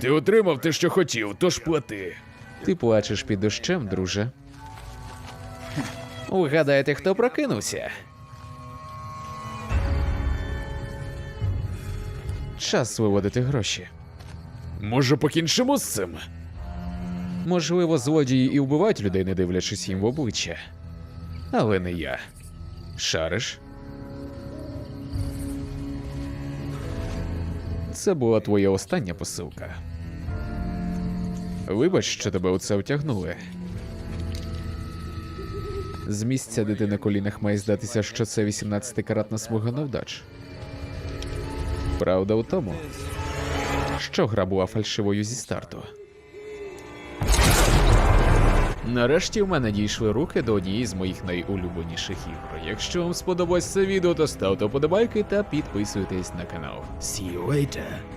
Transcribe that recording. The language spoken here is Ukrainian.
Ти отримав те, що хотів, тож плати. Ти плачеш під дощем, друже. Угадайте, хто прокинувся. Час виводити гроші. Може, покінчимо з цим? Можливо, злодії і вбивають людей, не дивлячись їм в обличчя. Але не я. Шариш? Це була твоя остання посилка. Вибач, що тебе у це втягнули. З місця, дитина ти на колінах має здатися, що це 18-каратна смуга невдач. Правда у тому, що гра була фальшивою зі старту. Нарешті в мене дійшли руки до однієї з моїх найулюбленіших ігор. Якщо вам сподобалось це відео, то ставте вподобайки та підписуйтесь на канал. See you later.